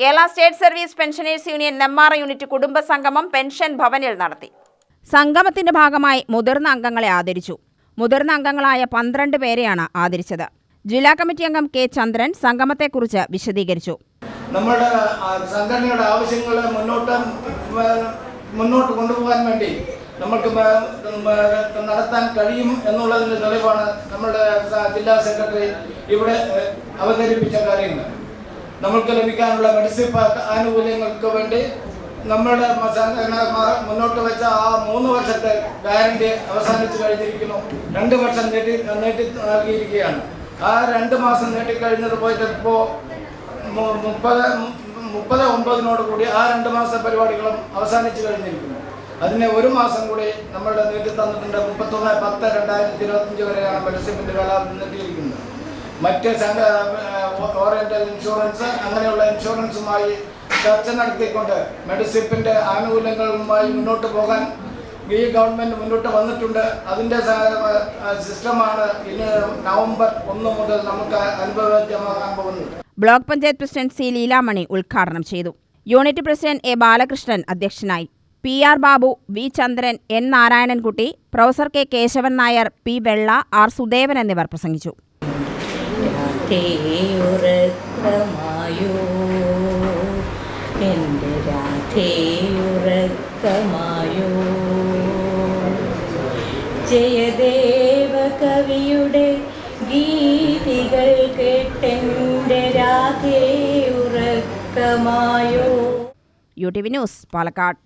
Kerala state service pensioners union Nemmara unit കുടുംബ സംഗമം pension ഭവനിൽ നടത്തി. സംഗമത്തിന്റെ ഭാഗമായി മുതിർന്ന അംഗങ്ങളെ ആദരിച്ചു. മുതിർന്ന അംഗങ്ങളായ പന്ത്രണ്ട് പേരെയാണ് ആദരിച്ചത്. ജില്ലാ കമ്മിറ്റി അംഗം കെ ചന്ദ്രൻ സംഗമത്തെക്കുറിച്ച് വിശദീകരിച്ചു. നമ്മുടെ സംഘടനയുടെ ആവശ്യങ്ങൾ മുന്നോട്ട് മുന്നോട്ട് കൊണ്ടുപോകാൻ വേണ്ടി നമുക്ക് നടത്താൻ കഴിയും എന്നുള്ളതിന്റെ തെളിവാണ് നമ്മുടെ ജില്ലാ സെക്രട്ടറി ഇവിടെ അവതരിപ്പിച്ച കാര്യങ്ങൾ നമ്മൾക്ക് ലഭിക്കാനുള്ള മെഡിസിൻ ആനുകൂല്യങ്ങൾക്ക് വേണ്ടി നമ്മുടെ മുന്നോട്ട് വെച്ച ആ മൂന്ന് വർഷത്തെ ഗ്യാരണ്ടി അവസാനിച്ചു കഴിഞ്ഞിരിക്കുന്നു. രണ്ട് വർഷം നീട്ടി നീട്ടി നൽകിയിരിക്കുകയാണ്. ആ രണ്ട് മാസം നീട്ടിക്കഴിഞ്ഞത് പോയിട്ട് ഇപ്പോൾ മുപ്പത് മുപ്പത് ഒമ്പതിനോട് കൂടി ആ രണ്ട് മാസ പരിപാടികളും അവസാനിച്ചു കഴിഞ്ഞിരിക്കുന്നു. അതിനെ ഒരു മാസം കൂടി നമ്മളുടെ നീട്ടി തന്നിട്ടുണ്ട്. മുപ്പത്തൊന്ന് പത്ത് രണ്ടായിരത്തി ഇരുപത്തഞ്ച് വരെയാണ് മെഡിസിൻ കാലാവധി നീട്ടിയിരിക്കുന്നത്. മറ്റ് സംഘ ഇൻഷുറൻസ് അങ്ങനെയുള്ള ഇൻഷുറൻസുമായി ചർച്ച നടത്തിക്കൊണ്ട് മെഡിസിപ്പിന്റെ ആനുകൂല്യങ്ങളുമായി മുന്നോട്ട് പോകാൻ ഈ ഗവൺമെന്റ് മുന്നോട്ട് വന്നിട്ടുണ്ട്. അതിന്റെ സിസ്റ്റമാണ് ഇനി നവംബർ ഒന്ന് മുതൽ നമുക്ക് അനുഭവവേദ്യമാകാൻ പോകുന്നത്. Block panchayat president C Leelamani ഉദ്ഘാടനം ചെയ്തു. യൂണിറ്റ് പ്രസിഡന്റ് എ ബാലകൃഷ്ണൻ അധ്യക്ഷനായി. P R Babu V Chandran N Narayanankutty professor K Kesavan Nair P Vella R Sudevan എന്നിവർ പ്രസംഗിച്ചു. രാധേയുറക്കമായോ? എന്റെ രാധേയുറക്കമായോ? ജയദേവ കവിയുടെ ഗീതികൾ കേട്ടെന്റെ രാധേയുറക്കമായോ? U T V news Palakkad.